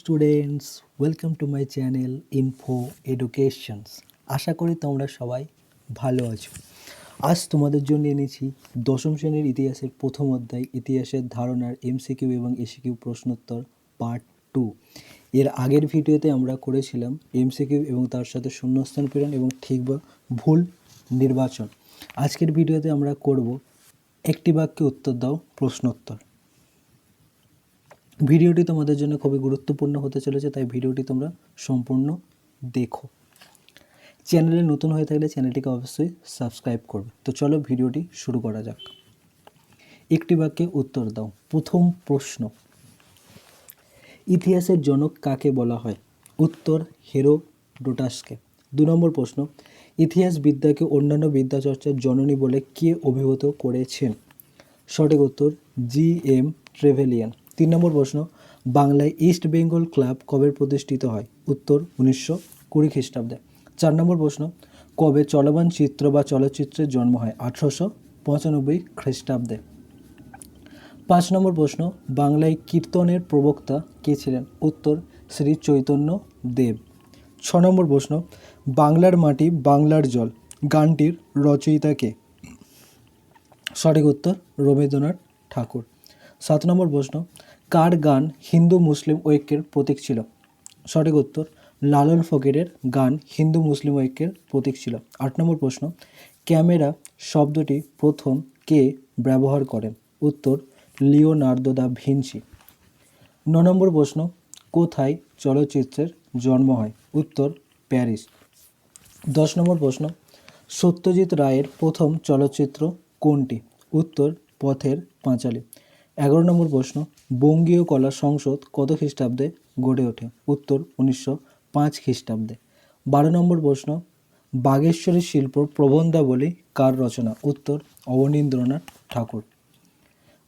Students welcome to my channel info educations আশা করি তোমরা সবাই ভালো আছো। আজ তোমাদের জন্য এনেছি দশম শ্রেণির ইতিহাসের প্রথম অধ্যায়, ইতিহাসের ধারণার এমসিকিউ এবং এসিকিউ প্রশ্নোত্তর পার্ট টু এর আগের ভিডিওতে আমরা করেছিলাম এমসিকিউ এবং তার সাথে শূন্যস্থান পূরণ এবং ঠিক বা ভুল নির্বাচন। আজকের ভিডিওতে আমরা করব একটি বাক্যে উত্তর দাও প্রশ্নোত্তর। ভিডিওটি তোমাদের জন্য খুবই গুরুত্বপূর্ণ হতে চলেছে, তাই ভিডিওটি তোমরা সম্পূর্ণ দেখো। চ্যানেলে নতুন হয়ে থাকলে চ্যানেলটিকে অবশ্যই সাবস্ক্রাইব করবে। তো চলো ভিডিওটি শুরু করা যাক। একটি বাক্যে উত্তর দাও। প্রথম প্রশ্ন। ইতিহাসের জনক কাকে বলা হয়? উত্তর, হেরো ডোটাসকে। দু নম্বর প্রশ্ন। ইতিহাস বিদ্যাকে অন্যান্য বিদ্যাচর্চার জননী বলে কে অভিভূত করেছেন? সঠিক উত্তর, জি এম ট্রেভেলিয়ান। তিন নম্বর প্রশ্ন, বাংলায় ইস্ট বেঙ্গল ক্লাব কবে প্রতিষ্ঠিত হয়? উত্তর উনিশশো কুড়ি খ্রিস্টাব্দে। চার নম্বর প্রশ্ন, কবে চলমান চিত্র বা চলচ্চিত্রের জন্ম হয়? আঠারোশো পঁচানব্বই খ্রিস্টাব্দে। পাঁচ নম্বর প্রশ্ন, বাংলায় কীর্তনের প্রবক্তা কে ছিলেন? উত্তর শ্রী চৈতন্য দেব। ছ নম্বর প্রশ্ন, বাংলার মাটি বাংলার জল, গানটির রচয়িতা কে? সঠিক উত্তর রবীন্দ্রনাথ ঠাকুর। সাত নম্বর প্রশ্ন কার গান হিন্দু মুসলিম ঐক্যের প্রতীক ছিল? সঠিক উত্তর, লালন ফকিরের গান হিন্দু মুসলিম ঐক্যের প্রতীক ছিল। আট নম্বর প্রশ্ন, ক্যামেরা শব্দটি প্রথম কে ব্যবহার করেন? উত্তর, লিওনার্দো দা ভিঞ্চি ন নম্বর প্রশ্ন, কোথায় চলচ্চিত্রের জন্ম হয়? উত্তর, প্যারিস। দশ নম্বর প্রশ্ন, সত্যজিৎ রায়ের প্রথম চলচ্চিত্র কোনটি? উত্তর, পথের পাঁচালী। এগারো নম্বর প্রশ্ন বঙ্গীয় কলা সংসদ কত খ্রিস্টাব্দে গড়ে ওঠে? উত্তর উনিশশো পাঁচ খ্রিস্টাব্দে। বারো নম্বর প্রশ্ন বাগেশ্বরী শিল্প প্রবন্ধাবলী কার রচনা? উত্তর অবনীন্দ্রনাথ ঠাকুর।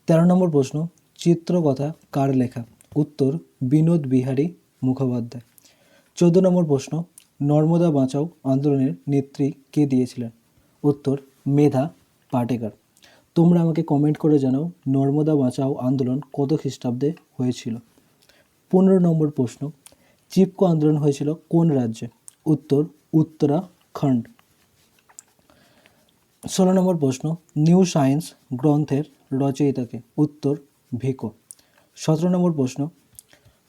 তেরো নম্বর প্রশ্ন, চিত্রকথা কার লেখা? উত্তর বিনোদ বিহারী মুখোপাধ্যায়। চোদ্দ নম্বর প্রশ্ন, নর্মদা বাঁচাও আন্দোলনের নেত্রী কে দিয়েছিলেন? উত্তর মেধা পাটেকার। তোমরা আমাকে কমেন্ট করে জানাও, নর্মদা বাঁচাও আন্দোলন কত খ্রিস্টাব্দে হয়েছিল? পনেরো নম্বর প্রশ্ন, চিপকো আন্দোলন হয়েছিল কোন রাজ্যে? উত্তর, উত্তরাখণ্ড। ষোলো নম্বর প্রশ্ন নিউ সায়েন্স গ্রন্থের রচয়িতাকে উত্তর, ভিকো। সতেরো নম্বর প্রশ্ন,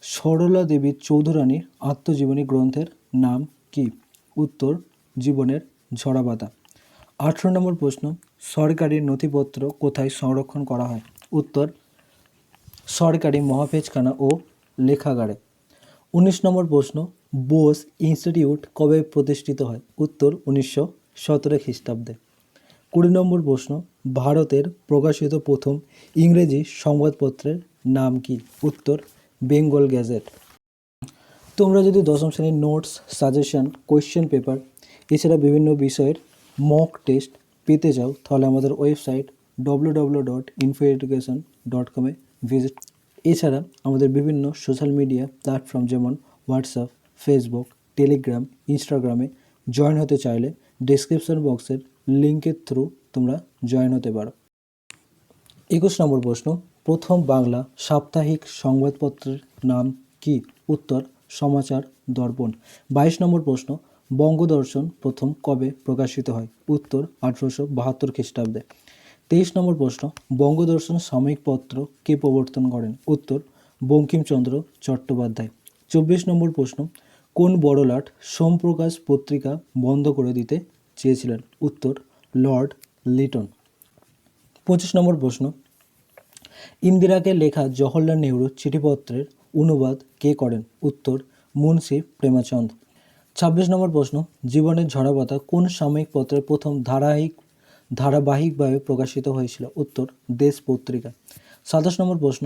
সরলা দেবী চৌধুরানীর আত্মজীবনী গ্রন্থের নাম কি? উত্তর, জীবনের ঝরাবাতা আঠেরো নম্বর প্রশ্ন সরকারি নথিপত্র কোথায় সংরক্ষণ করা হয়? উত্তর, সরকারি মহাপেজখানা ও লেখাগারে। উনিশ নম্বর প্রশ্ন, বোস ইনস্টিটিউট কবে প্রতিষ্ঠিত হয়? উত্তর, উনিশশো সতেরো খ্রিস্টাব্দে। কুড়ি নম্বর প্রশ্ন, ভারতের প্রকাশিত প্রথম ইংরেজি সংবাদপত্রের নাম কি? উত্তর, বেঙ্গল গ্যাজেট। তোমরা যদি দশম শ্রেণির নোটস, সাজেশন, কোয়েশ্চেন পেপার, এছাড়া বিভিন্ন বিষয়ের মক টেস্ট পেতে চাও, তাহলে আমাদের website W W dot info education dot কমে ভিজিট এছাড়া আমাদের বিভিন্ন সোশ্যাল মিডিয়া প্ল্যাটফর্ম যেমন হোয়াটসঅ্যাপ ফেসবুক টেলিগ্রাম ইনস্টাগ্রামে জয়েন হতে চাইলে ডিসক্রিপশন বক্সের লিঙ্কের থ্রু তোমরা জয়েন হতে পারো। একুশ নম্বর প্রশ্ন, প্রথম বাংলা সাপ্তাহিক সংবাদপত্রের নাম কি? উত্তর, সমাচার দর্পণ। বাইশ নম্বর প্রশ্ন বঙ্গদর্শন প্রথম কবে প্রকাশিত হয়? উত্তর আঠারোশো বাহাত্তর খ্রিস্টাব্দে। তেইশ নম্বর প্রশ্ন, বঙ্গদর্শন সাময়িক পত্র কে প্রবর্তন করেন? উত্তর, বঙ্কিমচন্দ্র চট্টোপাধ্যায়। চব্বিশ নম্বর প্রশ্ন, কোন বড়লাট সোমপ্রকাশ পত্রিকা বন্ধ করে দিতে চেয়েছিলেন? উত্তর, লর্ড লিটন। পঁচিশ নম্বর প্রশ্ন, ইন্দিরাকে লেখা জওহরলাল নেহরু চিঠিপত্রের অনুবাদ কে করেন? উত্তর, মুন্সি প্রেমাচন্দ। ছাব্বিশ নম্বর প্রশ্ন, জীবনের ঝরাপাতা কোন সাময়িক পত্রের প্রথম ধারাবাহিক, ধারাবাহিকভাবে প্রকাশিত হয়েছিল? উত্তর, দেশ পত্রিকা। সাতাশ নম্বর প্রশ্ন,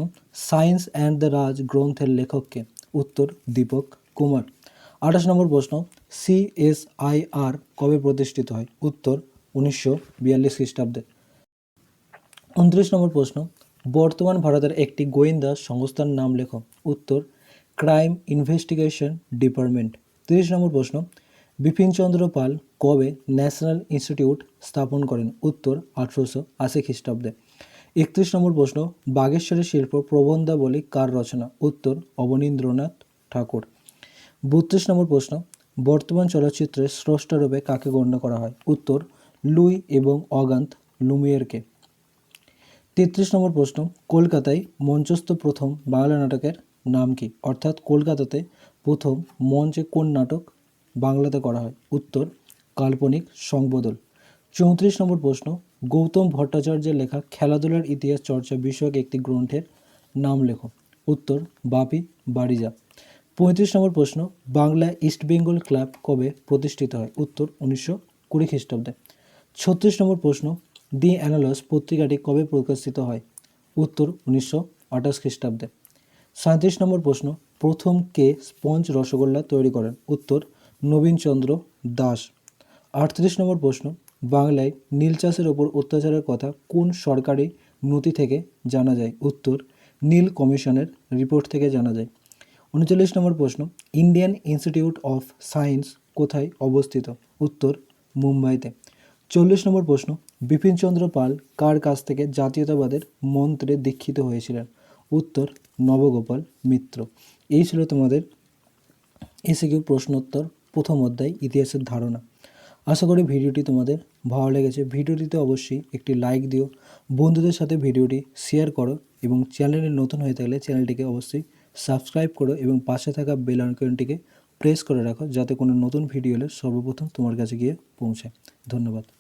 সায়েন্স অ্যান্ড দ্য রাজ গ্রন্থের লেখককে উত্তর, দীপক কুমার। আঠাশ নম্বর প্রশ্ন সিএসআইআর কবে প্রতিষ্ঠিত হয়? উত্তর, উনিশশো বিয়াল্লিশ খ্রিস্টাব্দে। উনত্রিশ নম্বর প্রশ্ন, বর্তমান ভারতের একটি গোয়েন্দা সংস্থার নাম লেখো? উত্তর, ক্রাইম ইনভেস্টিগেশন ডিপার্টমেন্ট। তিরিশ নম্বর প্রশ্ন বিপিনচন্দ্র পাল কবে ন্যাশনাল ইনস্টিটিউট স্থাপন করেন? উত্তর, আঠারোশো আশি খ্রিস্টাব্দে। একত্রিশ নম্বর প্রশ্ন, বাগেশ্বরের শিল্প প্রবন্ধাবলী কার রচনা? উত্তর, অবনীন্দ্রনাথ ঠাকুর। বত্রিশ নম্বর প্রশ্ন, বর্তমান চলচ্চিত্রের স্রষ্টা রূপে কাকে গণ্য করা হয়? উত্তর, লুই এবং অগান্ত লুমিয়েরকে। তেত্রিশ নম্বর প্রশ্ন, কলকাতায় মঞ্চস্থ প্রথম বাংলা নাটকের নাম কি? অর্থাৎ কলকাতাতে প্রথম মঞ্চে কোন নাটক বাংলাতে করা হয়? উত্তর, কাল্পনিক সংবদল। চৌত্রিশ নম্বর প্রশ্ন, গৌতম ভট্টাচার্যের লেখা খেলাধুলার ইতিহাস চর্চা বিষয়ক একটি গ্রন্থের নাম লেখো। উত্তর, বাপি বাড়িজা পঁয়ত্রিশ নম্বর প্রশ্ন, বাংলা ইস্ট বেঙ্গল ক্লাব কবে প্রতিষ্ঠিত হয়? উত্তর, উনিশশো কুড়ি খ্রিস্টাব্দে। ছত্রিশ নম্বর প্রশ্ন, দি অ্যানালস পত্রিকাটি কবে প্রকাশিত হয়? উত্তর, উনিশশো আঠাশ খ্রিস্টাব্দে। সাঁত্রিশ নম্বর প্রশ্ন প্রথম কে স্পঞ্জ রসগোল্লা তৈরি করেন? উত্তর, নবীনচন্দ্র দাস। আটত্রিশ নম্বর প্রশ্ন, বাংলায় নীল চাষের ওপর অত্যাচারের কথা কোন সরকারি নথি থেকে জানা যায়? উত্তর, নীল কমিশনের রিপোর্ট থেকে জানা যায়। উনচল্লিশ নম্বর প্রশ্ন, ইন্ডিয়ান ইনস্টিটিউট অফ সায়েন্স কোথায় অবস্থিত? উত্তর, মুম্বাইতে। চল্লিশ নম্বর প্রশ্ন, বিপিনচন্দ্র পাল কার কাছ থেকে জাতীয়তাবাদের মন্ত্রে দীক্ষিত হয়েছিলেন? উত্তর নবগোপাল মিত্র। এই ছিল তোমাদের এসিকিউ প্রশ্নোত্তর প্রথম অধ্যায় ইতিহাসের ধারণা। আশা করি ভিডিওটি তোমাদের ভালো লেগেছে। ভিডিওটিতে অবশ্যই একটি লাইক দিও, বন্ধুদের সাথে ভিডিওটি শেয়ার করো এবং চ্যানেলে নতুন হয়ে থাকলে চ্যানেলটিকে অবশ্যই সাবস্ক্রাইব করো এবং পাশে থাকা বেল আইকনটিকে প্রেস করে রাখো যাতে কোনো নতুন ভিডিও এলে সর্বপ্রথম তোমার কাছে গিয়ে পৌঁছায়। ধন্যবাদ।